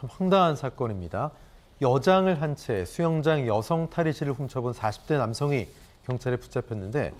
참 황당한 사건입니다. 여장을 한 채 수영장 여성 탈의실을 훔쳐본 40대 남성이 경찰에 붙잡혔는데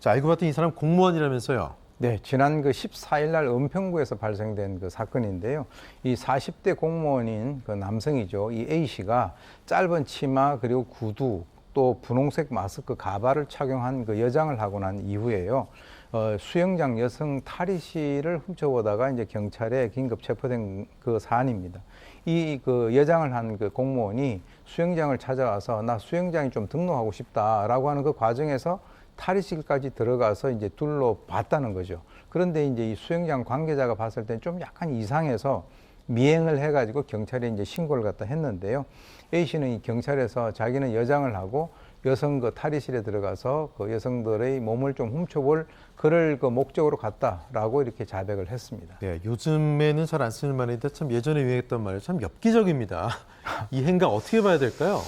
자, 알고 봤더니 이 사람 공무원이라면서요. 네, 지난 그 14일 날 은평구에서 발생된 그 사건인데요. 이 40대 공무원인 그 남성이죠. 이 A 씨가 짧은 치마 그리고 구두 또 분홍색 마스크 가발을 착용한 그 여장을 하고 난 이후에요. 어, 수영장 여성 탈의실을 훔쳐보다가 이제 경찰에 긴급 체포된 그 사안입니다. 이 그 여장을 한 그 공무원이 수영장을 찾아와서 나 수영장에 좀 등록하고 싶다라고 하는 그 과정에서 탈의실까지 들어가서 이제 둘러봤다는 거죠. 그런데 이제 이 수영장 관계자가 봤을 때좀 약간 이상해서 미행을 해가지고 경찰에 이제 신고를 갖다 했는데요. A 씨는 이 경찰에서 자기는 여장을 하고 여성 그 탈의실에 들어가서 그 여성들의 몸을 좀 훔쳐볼 그럴 그 목적으로 갔다라고 이렇게 자백을 했습니다. 네, 요즘에는 잘 안 쓰는 말인데 참 예전에 유행했던 말이 참 엽기적입니다. 이 행각 어떻게 봐야 될까요?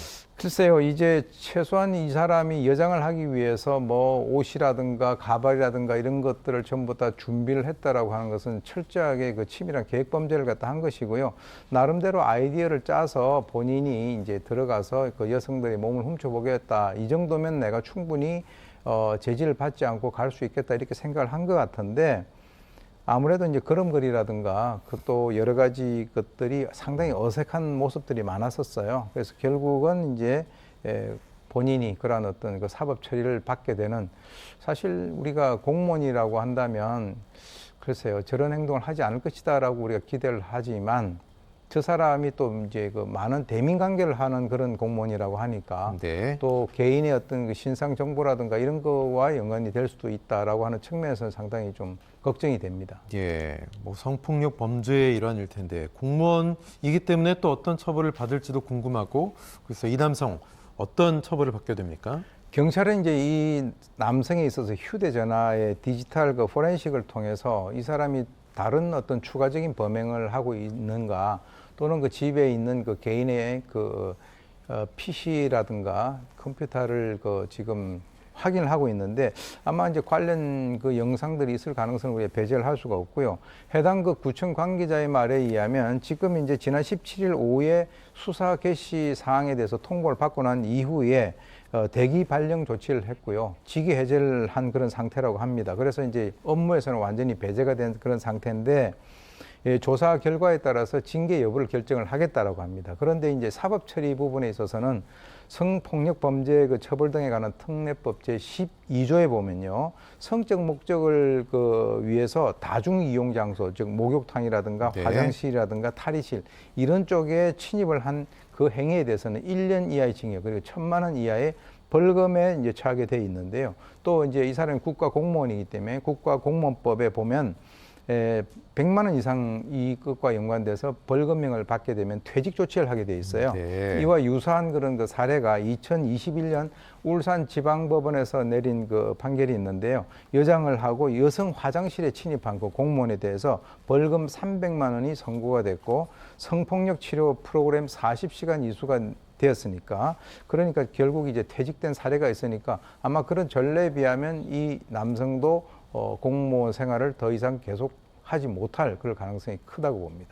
글쎄요, 이제 최소한 이 사람이 여장을 하기 위해서 뭐 옷이라든가 가발이라든가 이런 것들을 전부 다 준비를 했다라고 하는 것은 철저하게 그 치밀한 계획 범죄를 갖다 한 것이고요. 나름대로 아이디어를 짜서 본인이 이제 들어가서 그 여성들의 몸을 훔쳐보겠다. 이 정도면 내가 충분히 어, 제지를 받지 않고 갈 수 있겠다 이렇게 생각을 한 것 같은데 아무래도 이제 걸음걸이라든가 그 또 여러 가지 것들이 상당히 어색한 모습들이 많았었어요. 그래서 결국은 이제 에, 본인이 그러한 어떤 그 사법 처리를 받게 되는 사실 우리가 공무원이라고 한다면 글쎄요 저런 행동을 하지 않을 것이다라고 우리가 기대를 하지만 저 사람이 또 이제 그 많은 대민 관계를 하는 그런 공무원이라고 하니까 네. 또 개인의 어떤 그 신상 정보라든가 이런 거와 연관이 될 수도 있다라고 하는 측면에서는 상당히 좀 걱정이 됩니다. 예, 뭐 성폭력 범죄의 일환일 텐데 공무원이기 때문에 또 어떤 처벌을 받을지도 궁금하고 그래서 이 남성 어떤 처벌을 받게 됩니까? 경찰은 이제 이 남성에 있어서 휴대전화의 디지털 그 포렌식을 통해서 이 사람이 다른 어떤 추가적인 범행을 하고 있는가 또는 그 집에 있는 그 개인의 그 어, PC라든가 컴퓨터를 그 지금 확인을 하고 있는데 아마 이제 관련 그 영상들이 있을 가능성을 우리가 배제를 할 수가 없고요. 해당 그 구청 관계자의 말에 의하면 지금 이제 지난 17일 오후에 수사 개시 사항에 대해서 통보를 받고 난 이후에 어, 대기 발령 조치를 했고요. 직위 해제를 한 그런 상태라고 합니다. 그래서 이제 업무에서는 완전히 배제가 된 그런 상태인데 예, 조사 결과에 따라서 징계 여부를 결정을 하겠다라고 합니다. 그런데 이제 사법 처리 부분에 있어서는 성폭력 범죄 그 처벌 등에 관한 특례법 제 12조에 보면요. 성적 목적을 그 위해서 다중 이용 장소 즉 목욕탕이라든가 네. 화장실이라든가 탈의실 이런 쪽에 침입을 한 그 행위에 대해서는 1년 이하의 징역 그리고 천만 원 이하의 벌금에 이제 처하게 돼 있는데요. 또 이제 이 사람이 국가 공무원이기 때문에 국가 공무원법에 보면 에, 100만 원 이상 이것과 연관돼서 벌금형을 받게 되면 퇴직 조치를 하게 돼 있어요. 네. 이와 유사한 그런 그 사례가 2021년 울산 지방법원에서 내린 그 판결이 있는데요. 여장을 하고 여성 화장실에 침입한 그 공무원에 대해서 벌금 300만 원이 선고가 됐고 성폭력 치료 프로그램 40시간 이수가 되었으니까 그러니까 결국 이제 퇴직된 사례가 있으니까 아마 그런 전례에 비하면 이 남성도 어, 공무원 생활을 더 이상 계속 하지 못할 그럴 가능성이 크다고 봅니다.